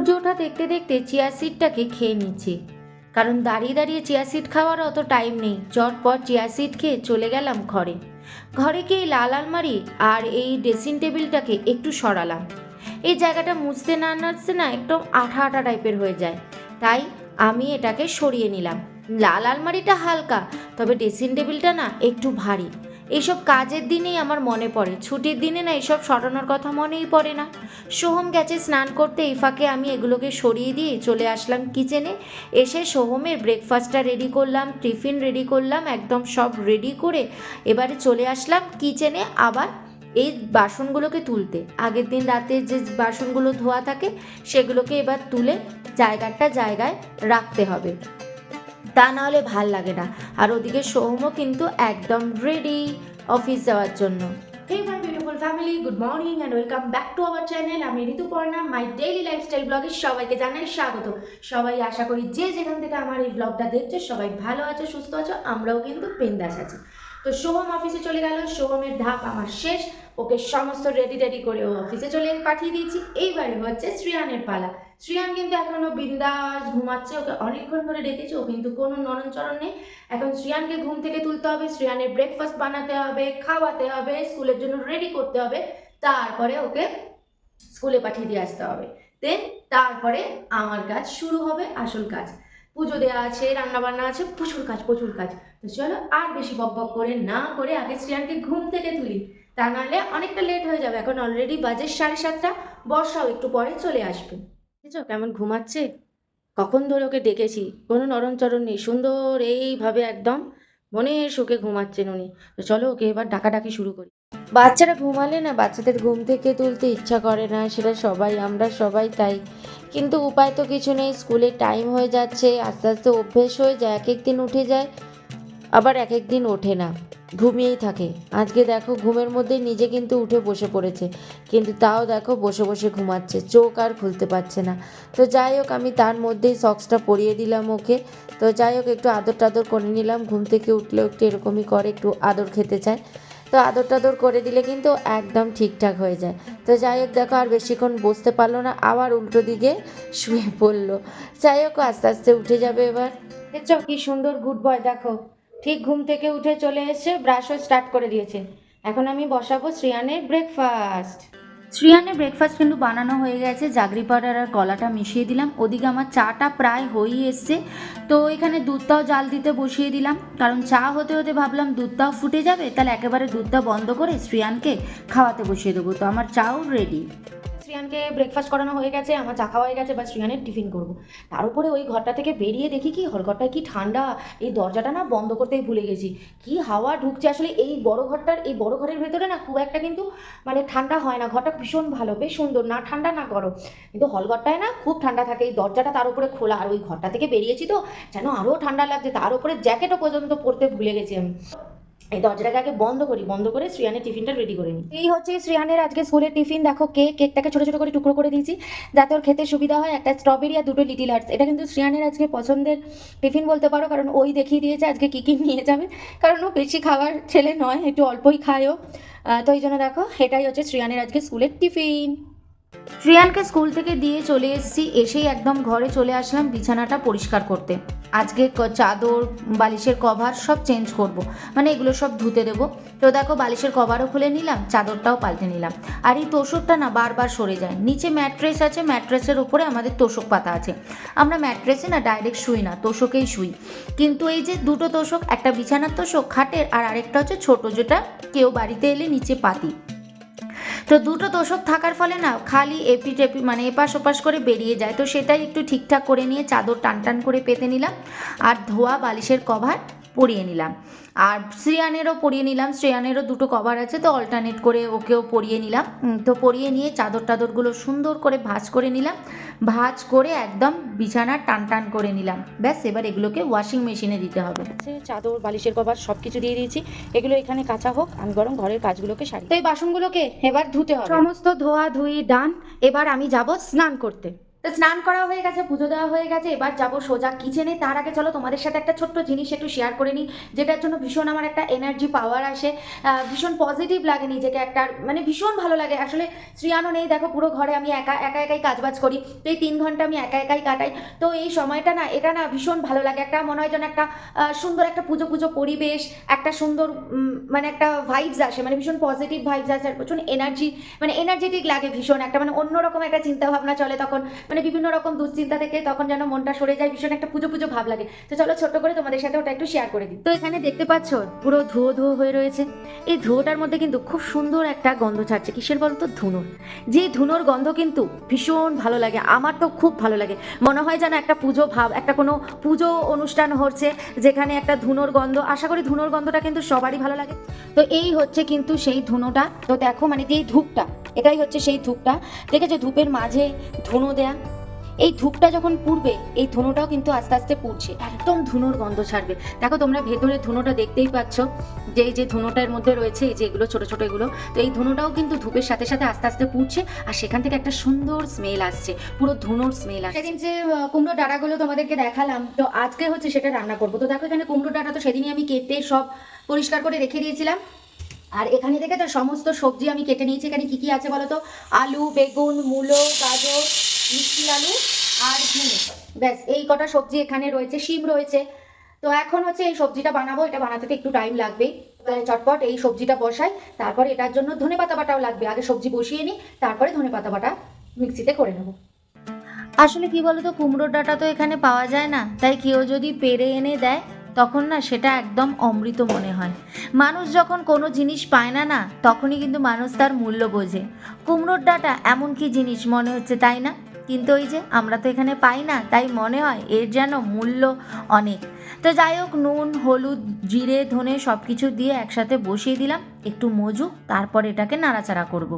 সূর্য ওঠা দেখতে দেখতে চিয়া সিডটাকে খেয়ে নিচ্ছি। কারণ দাঁড়িয়ে দাঁড়িয়ে চিয়া সিড খাওয়ার অত টাইম নেই। চটপট চিয়া সিড খেয়ে চলে গেলাম ঘরে। ঘরে গিয়ে লাল আলমারি আর এই ড্রেসিং টেবিলটাকে একটু সরালাম। এই জায়গাটা মুছতে না নাচতে না একদম আঠা আঠা টাইপের হয়ে যায়। তাই আমি এটাকে সরিয়ে নিলাম। লাল আলমারিটা হালকা, তবে ড্রেসিং টেবিলটা না একটু ভারী। এইসব কাজের দিনেই আমার মনে পড়ে। ছুটির দিনে না এইসব সরানোর কথা মনেই পড়ে না। সোহম গেছে স্নান করতে এই ফাঁকে আমি এগুলোকে সরিয়ে দিয়ে চলে আসলাম কিচেনে। এসে সোহমের ব্রেকফাস্টটা রেডি করলাম টিফিন রেডি করলাম, একদম সব রেডি করে এবারে চলে আসলাম কিচেনে আবার এই বাসনগুলোকে তুলতে। আগের দিন রাতে যে বাসনগুলো ধোয়া থাকে, সেগুলোকে এবার তুলে জায়গাটা জায়গায় রাখতে হবে। তা না হলে ভালো লাগে না। আর ওদিকে সোহমও কিন্তু একদম রেডি অফিস যাওয়ার জন্য। Hey my beautiful family, good morning and welcome back to our channel আমি ঋতুপর্ণা মাই ডেইলি লাইফস্টাইল ব্লগে সবাইকে জানাই স্বাগত। সবাই আশা করি যে যেখান থেকে আমার এই ব্লগটা দেখছ সবাই ভালো আছো সুস্থ আছো আমরাও কিন্তু পেন্দাস আছি। তো সোহম অফিসে চলে গেল। সোহমের ধাপ আমার শেষ। ওকে সমস্ত রেডি রেডি করে ও অফিসে চলে পাঠিয়ে দিয়েছি। এইবারে হচ্ছে শ্রিয়ানের পালা। শ্রিয়ান কিন্তু এখনও বিন্দাস ঘুমাচ্ছে। ওকে অনেকক্ষণ ধরে রেখেছি ও কিন্তু কোনো নরণচরণ নেই। এখন শ্রিয়ানকে ঘুম থেকে তুলতে হবে। শ্রিয়ানের ব্রেকফাস্ট বানাতে হবে, খাওয়াতে হবে, স্কুলের জন্য রেডি করতে হবে। তারপরে ওকে স্কুলে পাঠিয়ে দিয়ে আসতে হবে। দেন তারপরে আমার কাজ শুরু হবে, আসল কাজ। পুজো দেওয়া আছে রান্না বান্না আছে, প্রচুর কাজ প্রচুর কাজ। তো চলো আর বেশি বক বক করে না করে আগে শ্রিয়ানকে ঘুম থেকে তুলি। তা নাহলে অনেকটা লেট হয়ে যাবে। এখন অলরেডি বাজে সাড়ে সাতটা। বর্ষাও একটু পরে চলে আসবে। বুঝেছ কেমন ঘুমাচ্ছে? কখন ধরে ওকে ডেকেছি? কোনো নরণচরণ নেই। সুন্দর এইভাবে একদম মনের সুখে ঘুমাচ্ছেন উনি। তো চলো ওকে এবার ডাকাডাকি শুরু করি। বাচ্চারা ঘুমালে না, বাচ্চাদের ঘুম থেকে তুলতে ইচ্ছা করে না। সেটা সবাই, আমরা সবাই তাই। কিন্তু উপায় তো কিছু নেই স্কুলের টাইম হয়ে যাচ্ছে, আস্তে আস্তে অভ্যেস হয়ে যায়, এক এক দিন উঠে যায়, আবার এক এক দিন ওঠে না, ঘুমিয়েই থাকে। আজকে দেখো ঘুমের মধ্যে নিজে কিন্তু উঠে বসে পড়েছে, কিন্তু তাও দেখো বসে বসে ঘুমাচ্ছে, চোখ আর খুলতে পারছে না। তো যাই হোক, আমি তার মধ্যেই সক্সটা পরিয়ে দিলাম ওকে। তো যাই হোক, একটু আদর টাদর করে নিলাম, ঘুম থেকে উঠলেও একটু এরকমই করে, একটু আদর খেতে চায়। তো আদর টাদর করে দিলে কিন্তু একদম ঠিকঠাক হয়ে যায়। তো যাই হোক, দেখো আর বেশিক্ষণ বসতে পারল না, আবার উল্টো দিকে শুয়ে পড়ল। যাই হোক, আস্তে আস্তে উঠে যাবে এবার। দেখছ কি সুন্দর গুড বয়, দেখো। ঠিক ঘুম থেকে উঠে চলে এসে ব্রাশও স্টার্ট করে দিয়েছে। এখন আমি বসাবো শ্রিয়ানের ব্রেকফাস্ট শ্রিয়ানের ব্রেকফাস্ট কিন্তু বানানো হয়ে গেছে, জাগরি পাউডার আর কলাটা মিশিয়ে দিলাম। ওদিকে আমার চাটা প্রায় হয়েই এসছে। তো এখানে দুধটাও জাল দিতে বসিয়ে দিলাম। কারণ চা হতে হতে ভাবলাম দুধটাও ফুটে যাবে, তাহলে একেবারে দুধটা বন্ধ করে শ্রিয়ানকে খাওয়াতে বসিয়ে দেবো। তো আমার চাও রেডি শ্রিয়ানকে ব্রেকফাস্ট করানো হয়ে গেছে, আমার চা খাওয়া হয়ে গেছে বা শ্রিয়ানের টিফিন করব। তার উপরে ওই ঘরটা থেকে বেরিয়ে দেখি কি, হলঘরটায় কি ঠান্ডা, এই দরজাটা না বন্ধ করতেই ভুলে গেছি। কি হাওয়া ঢুকছে আসলে এই বড় ঘরটার, এই বড় ঘরের ভেতরে না খুব একটা কিন্তু মানে ঠান্ডা হয় না, ঘরটা ভীষণ ভালো, বেশ সুন্দর, না ঠান্ডা না গরম। কিন্তু হলঘরটায় না খুব ঠান্ডা থাকে, এই দরজাটা তার উপরে খোলা, আর ওই ঘরটা থেকে বেরিয়েছি তো, যেন আরও ঠান্ডা লাগছে, তার উপরে জ্যাকেটও পর্যন্ত পরতে ভুলে গেছি আমি। এই দরজাটাকে আগে বন্ধ করি, বন্ধ করে শ্রিয়ানের টিফিনটা রেডি করে নিই। এই হচ্ছে শ্রিয়ানের আজকে স্কুলের টিফিন দেখো কেক কেকটাকে ছোটো ছোটো করে টুকরো করে দিয়েছি, যাতে ওর খেতে সুবিধা হয়। একটা স্ট্রবেরি আর দুটো লিটিল হার্টস এটা কিন্তু শ্রিয়ানের আজকে পছন্দের টিফিন বলতে পারো, কারণ ওই দেখিয়ে দিয়েছে আজকে কী কী নিয়ে যাবে। কারণ ও বেশি খাওয়ার ছেলে নয়, একটু অল্পই খায়ও। তো এই জন্য দেখো, এটাই হচ্ছে শ্রিয়ানের আজকে স্কুলের টিফিন শ্রিয়ানকে স্কুল থেকে দিয়ে চলে এসেছি, এসেই একদম ঘরে চলে আসলাম, বিছানাটা পরিষ্কার করতে। আজকে চাদর, বালিশের কভার সব চেঞ্জ করব। মানে এগুলো সব ধুতে দেবো। তো দেখো, বালিশের কভারও খুলে নিলাম, চাদরটাও পাল্টে নিলাম। আর এই তোষকটা না বারবার সরে যায়। নিচে ম্যাট্রেস আছে, ম্যাট্রেসের উপরে আমাদের তোষক পাতা আছে। আমরা ম্যাট্রেসে না ডাইরেক্ট শুই না, তোষকেই শুই। কিন্তু এই যে দুটো তোষক, একটা বিছানার তোষক, খাটের, আর আরেকটা হচ্ছে ছোট, যেটা কেউ বাড়িতে এলে নিচে পাতি। তো দুটো দোষক থাকার ফলে না খালি এপি টেপি মানে এপাশ ওপাশ করে বেরিয়ে যায়। তো সেটাই একটু ঠিকঠাক করে নিয়ে চাদর টান টান করে পেতে নিলাম। আর ধোয়া বালিশের কভার পরিয়ে নিলাম। আর শ্রেয়ানেরও পরিয়ে নিলাম। শ্রেয়ানেরও দুটো কভার আছে তো অল্টারনেট করে ওকেও পরিয়ে নিলাম। তো পরিয়ে নিয়ে চাদর টাদরগুলো সুন্দর করে ভাঁজ করে নিলাম। ভাঁজ করে একদম বিছানা টান টান করে নিলাম। ব্যাস এবার এগুলোকে ওয়াশিং মেশিনে দিতে হবে। চাদর বালিশের কভার সব কিছু দিয়ে দিয়েছি। এগুলো এখানে কাঁচা হোক আমি বরং ঘরের কাজগুলোকে সারি। তো এই বাসনগুলোকে এবার ধুতে হবে। সমস্ত ধোয়া ধুই ডান এবার আমি যাব স্নান করতে। তো স্নান করা হয়ে গেছে, পুজো দেওয়া হয়ে গেছে, এবার যাব সোজা কিচেনে তার আগে চলো তোমাদের সাথে একটা ছোট্ট জিনিস একটু শেয়ার করে নিই, যেটার জন্য ভীষণ আমার একটা এনার্জি পাওয়ার আসে। ভীষণ পজিটিভ লাগে নিজেকে একটা মানে ভীষণ ভালো লাগে। আসলে শ্রিয়ানও নেই, দেখো পুরো ঘরে আমি একা একা একাই কাজবাজ করি। তো এই তিন ঘণ্টা আমি একা একাই কাটাই। তো এই সময়টা না, এটা না ভীষণ ভালো লাগে। একটা মনে হয় যেন একটা সুন্দর একটা পুজো পুজো পরিবেশ, একটা সুন্দর মানে একটা ভাইবস আসে মানে ভীষণ পজিটিভ ভাইবস আসে, আর প্রচুর এনার্জি মানে এনার্জেটিক লাগে ভীষণ একটা মানে অন্যরকম একটা চিন্তা ভাবনা চলে তখন। মানে বিভিন্ন রকম দুশ্চিন্তা থেকে তখন যেন মনটা সরে যায়, ভীষণ একটা পুজো পুজো ভাব লাগে। তো চলো ছোট্ট করে তোমাদের সাথে ওটা একটু শেয়ার করে দিই। তো এখানে দেখতে পাচ্ছ, পুরো ধুয়ো ধুয়ো হয়ে রয়েছে। এই ধুয়োটার মধ্যে কিন্তু খুব সুন্দর একটা গন্ধ ছাড়ছে। কিসের বলতো? ধুনোর। যে ধুনোর গন্ধ কিন্তু ভীষণ ভালো লাগে। আমার তো খুব ভালো লাগে। মনে হয় যেন একটা পুজো ভাব, একটা কোনো পুজো অনুষ্ঠান হচ্ছে, যেখানে একটা ধুনোর গন্ধ। আশা করি ধুনোর গন্ধটা কিন্তু সবারই ভালো লাগে। তো এই হচ্ছে কিন্তু সেই ধুনোটা। তো দেখো মানে যে ধূপটা, এটাই হচ্ছে সেই ধূপটা। দেখেছ ধূপের মাঝে ধুনো দেয়া? এই ধূপটা যখন পুড়বে, এই ধুনোটাও কিন্তু আস্তে আস্তে পুড়ছে। একদম ধুনোর গন্ধ ছাড়বে। দেখো, তোমরা ভেতরে ধুনোটা দেখতেই পাচ্ছ যে, এই যে ধুনোটার মধ্যে রয়েছে, এই যে এগুলো, ছোটো ছোট এগুলো, তো এই ধুনোটাও কিন্তু ধূপের সাথে সাথে আস্তে আস্তে পুড়ছে আর সেখান থেকে একটা সুন্দর স্মেল আসছে, পুরো ধুনোর স্মেল আসছে। সেদিন যে কুমড়ো ডাঁটাগুলো তোমাদেরকে দেখালাম, তো আজকে হচ্ছে সেটা রান্না করব। তো দেখো, এখানে কুমড়ো ডাঁটা তো সেদিনই আমি কেটে সব পরিষ্কার করে রেখে দিয়েছিলাম। আর এখানে থেকে তো সমস্ত সবজি আমি কেটে নিয়েছি। এখানে কি কি আছে বলো তো? আলু, বেগুন, মূলো, গাজর মিষ্টি আলু আর ঝিঙে। ব্যাস এই কটা সবজি এখানে রয়েছে শিম রয়েছে। তো এখন হচ্ছে এই সবজিটা বানাবো এটা বানাতে তো একটু টাইম লাগবে। তাহলে চটপট এই সবজিটা বসাই তারপরে এটার জন্য ধনে পাতা বাটাও লাগবে। আগে সবজি বসিয়ে নিই তারপরে ধনে পাতা বাটা মিক্সিতে করে নেব। আসলে কি বলতো কুমড়োর ডাঁটা তো এখানে পাওয়া যায় না। তাই কেউ যদি পেরে এনে দেয় তখন না সেটা একদম অমৃত মনে হয়। মানুষ যখন কোনো জিনিস পায় না না তখনই কিন্তু মানুষ তার মূল্য বোঝে। কুমড়োর ডাঁটা এমন কি জিনিস মনে হচ্ছে তাই না? কিন্তু ওই যে আমরা তো এখানে পাই না, তাই মনে হয় এর যেন মূল্য অনেক। তো যাই হোক, নুন, হলুদ, জিরে, ধনে সব কিছু দিয়ে একসাথে বসিয়ে দিলাম, একটু মজু, তারপর এটাকে নাড়াচাড়া করব।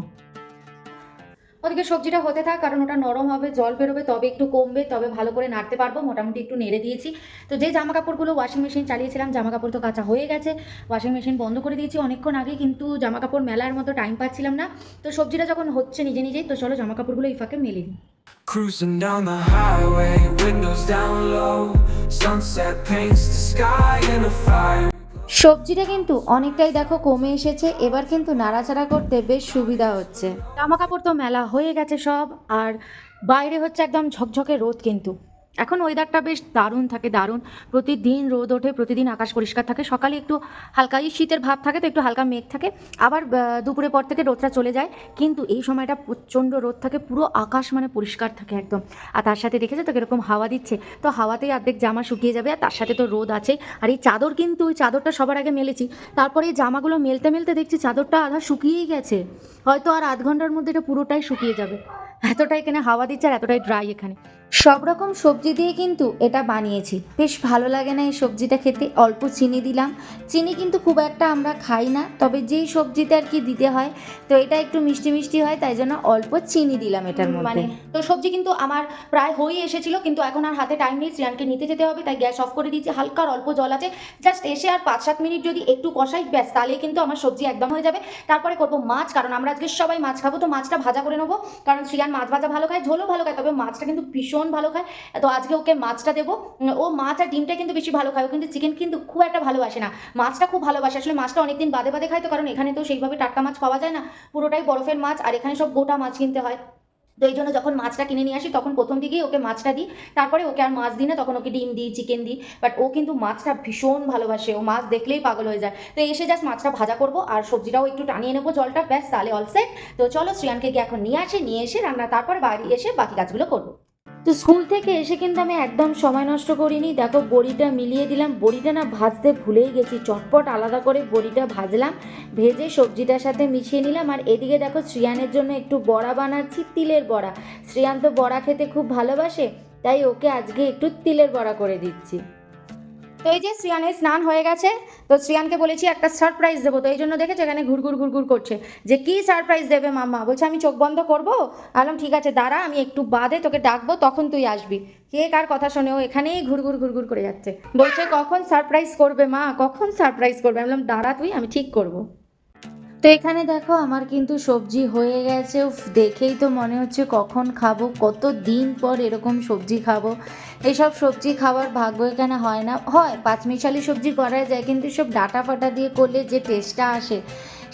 ওদিকে সবজিটা হতে থাক, কারণ ওটা নরম হবে, জল বেরোবে, তবে একটু কমবে, তবে ভালো করে নাড়তে পারব, মোটামুটি একটু নেড়ে দিয়েছি। তো যে জামা কাপড়গুলো ওয়াশিং মেশিন চালিয়েছিলাম জামা কাপড় তো কাঁচা হয়ে গেছে ওয়াশিং মেশিন বন্ধ করে দিয়েছি অনেকক্ষণ আগে, কিন্তু জামা কাপড় মেলার মতো টাইম পাচ্ছিলাম না। তো সবজিটা যখন হচ্ছে নিজে নিজেই, তো চলো জামা কাপড়গুলো এই ফাঁকে মেলে দিই। Cruising down the highway, windows down low. Sunset paints the sky in a fire. সবজিটা কিন্তু অনেকটাই দেখো কমে এসেছে এবার কিন্তু নাড়াচাড়া করতে বেশ সুবিধা হচ্ছে জামা কাপড় তো মেলা হয়ে গেছে সব আর বাইরে হচ্ছে একদম ঝকঝকে রোদ কিন্তু এখন ওয়েদারটা বেশ দারুণ থাকে দারুণ। প্রতিদিন রোদ ওঠে প্রতিদিন আকাশ পরিষ্কার থাকে। সকালে একটু হালকা এই শীতের ভাব থাকে তো একটু হালকা মেঘ থাকে। আবার আহ, দুপুরের পর থেকে রোদটা চলে যায়। কিন্তু এই সময়টা প্রচণ্ড রোদ থাকে পুরো আকাশ মানে পরিষ্কার থাকে একদম। আর তার সাথে দেখেছ তো কীরকম হাওয়া দিচ্ছে? তো হাওয়াতেই অর্ধেক জামা শুকিয়ে যাবে আর তার সাথে তো রোদ আছে আর এই চাদর কিন্তু ওই চাদরটা সবার আগে মেলেছি। তারপরে এই জামাগুলো মেলতে মেলতে দেখছি চাদরটা আধা শুকিয়েই গেছে। হয়তো আর আধ ঘণ্টার মধ্যে এটা পুরোটাই শুকিয়ে যাবে। এতটাই এখানে হাওয়া দিচ্ছে আর এতটাই ড্রাই এখানে। সব রকম সবজি দিয়ে কিন্তু এটা বানিয়েছি। বেশ ভালো লাগে না এই সবজিটা খেতে। অল্প চিনি দিলাম। চিনি কিন্তু খুব একটা আমরা খাই না তবে যেই সবজিতে আর কি দিতে হয় তো এটা একটু মিষ্টি মিষ্টি হয় তাই জন্য অল্প চিনি দিলাম এটার মানে মধ্যে। তো সবজি কিন্তু আমার প্রায় হয়ে এসেছিল কিন্তু এখন আর হাতে টাইম নেই শ্রিয়ানকে নিতে যেতে হবে তাই গ্যাস অফ করে দিয়েছি হালকা অল্প জল আছে। জাস্ট এসে আর পাঁচ সাত মিনিট যদি একটু কষাই ব্যাস তাহলে কিন্তু আমার সবজি একদম হয়ে যাবে। তারপরে করব মাছ কারণ আমরা আজকে সবাই মাছ খাব তো মাছটা ভাজা করে নেব। কারণ শ্রিয়ান মাছ ভাজা ভালো খায় ঝোলও ভালো খায় তবে মাছটা কিন্তু ভীষণ ভালো খায়। তো আজকে ওকে মাছটা দেবো। ও মাছ আর ডিমটা কিন্তু বেশি ভালো খায়। ও কিন্তু চিকেন কিন্তু খুব একটা ভালোবাসে না। মাছটা খুব ভালোবাসে। আসলে মাছটা অনেকদিন বাদে বাদে খায় তো, কারণ এখানে তো সেইভাবে টাটকা মাছ পাওয়া যায় না। পুরোটাই বরফের মাছ আর এখানে সব গোটা মাছ কিনতে হয়। তো এই জন্য যখন মাছটা কিনে নিয়ে আসি, তখন প্রথম দিকেই ওকে মাছটা দিই। তারপরে ওকে আর মাছ দিই না, তখন ওকে ডিম দিই চিকেন দিই। বাট ও কিন্তু মাছটা ভীষণ ভালোবাসে। ও মাছ দেখলেই পাগল হয়ে যায়। তো এসে জাস্ট মাছটা ভাজা করব আর সবজিটাও একটু টানিয়ে নেব জলটা। ব্যাস, তাহলে অলসেট তো চলো, শ্রিয়ানকে গিয়ে এখন নিয়ে আসি। নিয়ে এসে রান্না, তারপরে বাড়ি এসে বাকি কাজগুলো করব। তো স্কুল থেকে এসে কিন্তু আমি একদম সময় নষ্ট করিনি। দেখো, বড়িটা মিলিয়ে দিলাম। বড়িটা না ভাজতে ভুলেই গেছি। চটপট আলাদা করে বড়িটা ভাজলাম, ভেজে সবজিটার সাথে মিশিয়ে নিলাম। আর এদিকে দেখো, শ্রিয়ানের জন্য একটু বড়া বানাচ্ছি, তিলের বড়া। শ্রিয়ান তো বড়া খেতে খুব ভালোবাসে, তাই ওকে আজকে একটু তিলের বড়া করে দিচ্ছি। তো এই যে শ্রিয়ানের স্নান হয়ে গেছে, তো শ্রিয়ানকে বলেছি একটা সারপ্রাইজ দেবো, তো এই জন্য দেখেছ এখানে ঘুরঘুর ঘুরঘুর করছে। যে কি সারপ্রাইজ দেবে মাম্মা? বলছে, আমি চোখ বন্ধ করব? আলম ঠিক আছে, দাঁড়া, আমি একটু বাদে তোকে ডাকবো, তখন তুই আসবি। কে কার কথা শোনে, ও এখানেই ঘুরঘুর ঘুরঘুর করে যাচ্ছে। বলছে, কখন সারপ্রাইজ করবে মা? কখন সারপ্রাইজ করবে? আমি বললাম, দাঁড়া তুই, আমি ঠিক করব। তো এখানে দেখো আমার কিন্তু সবজি হয়ে গেছে। দেখেই তো মনে হচ্ছে কখন খাব, কত দিন পর এরকম সবজি খাব। এসব সবজি খাওয়ার ভাগ্য এখানে হয় না। হয়, পাঁচমিশালি সবজি করা যায়, কিন্তু সব ডাটা ফাটা দিয়ে করলে যে টেস্টটা আসে,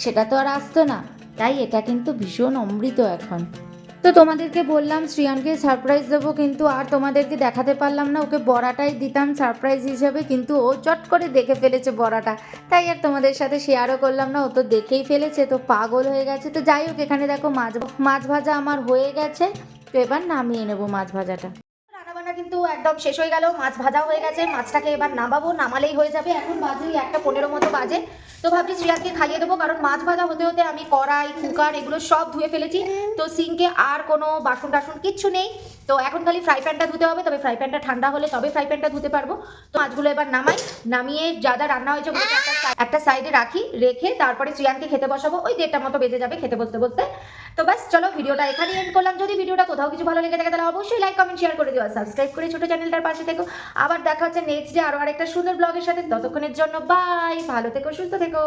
সেটা তো আর আসতো না। তাই এটা কিন্তু ভীষণ অমৃত এখন। তো তোমাদেরকে বললাম, শ্রিয়ানকে সারপ্রাইজ দেবো কিন্তু আর তোমাদেরকে দেখাতে পারলাম না। ওকে বড়াটাই দিতাম সারপ্রাইজ হিসাবে, কিন্তু ও চট করে দেখে ফেলেছে বড়াটা। তাই আর তোমাদের সাথে শেয়ারও করলাম না, ও তো দেখেই ফেলেছে, তো পাগল হয়ে গেছে। তো যাই হোক, এখানে দেখো মাছ মাছ ভাজা আমার হয়ে গেছে। তো এবার নামিয়ে নেব মাছ ভাজাটা। কিন্তু একদম শেষ হয়ে গেল, মাছ ভাজা হয়ে গেছে, মাছটাকে এবার নামাবো, নামালেই হয়ে যাবে। এখন বাজে একটা পনেরো মতো বাজে। তো ভাবছি শ্রিয়াকে খাইয়ে দেবো, কারণ মাছ ভাজা হতে হতে আমি কড়াই, কুকার এগুলো সব ধুয়ে ফেলেছি। তো সিঙ্কে আর কোনো বাসন টাসন কিচ্ছু নেই। তো এখন খালি ফ্রাই প্যানটা ধুতে হবে, তবে ফ্রাই প্যানটা ঠান্ডা হলে তবে ফ্রাই প্যানটা ধুতে পারব। তো মাছগুলো এবার নামাই, নামিয়ে যা যা রান্না হয়েছে একটা সাইডে রাখি, রেখে তারপরে শ্রিয়ানকে খেতে বসাবো। ওই দেড়টা মতো বেজে যাবে খেতে বসতে বসতে। তো ব্যাস, চলো, ভিডিওটা এখানে এন্ড করলাম। যদি ভিডিওটা কোথাও কিছু ভালো লেগে থাকে, তাহলে অবশ্যই লাইক কমেন্ট শেয়ার করে দিও আর সাবস্ক্রাইব করে ছোট চ্যানেলটার পাশে থেকো। আবার দেখা হচ্ছে নেক্সট ডে আরও আরেকটা সুন্দর ব্লগের সাথে। ততক্ষণের জন্য বাই ভালো থেকো, সুস্থ থেকো।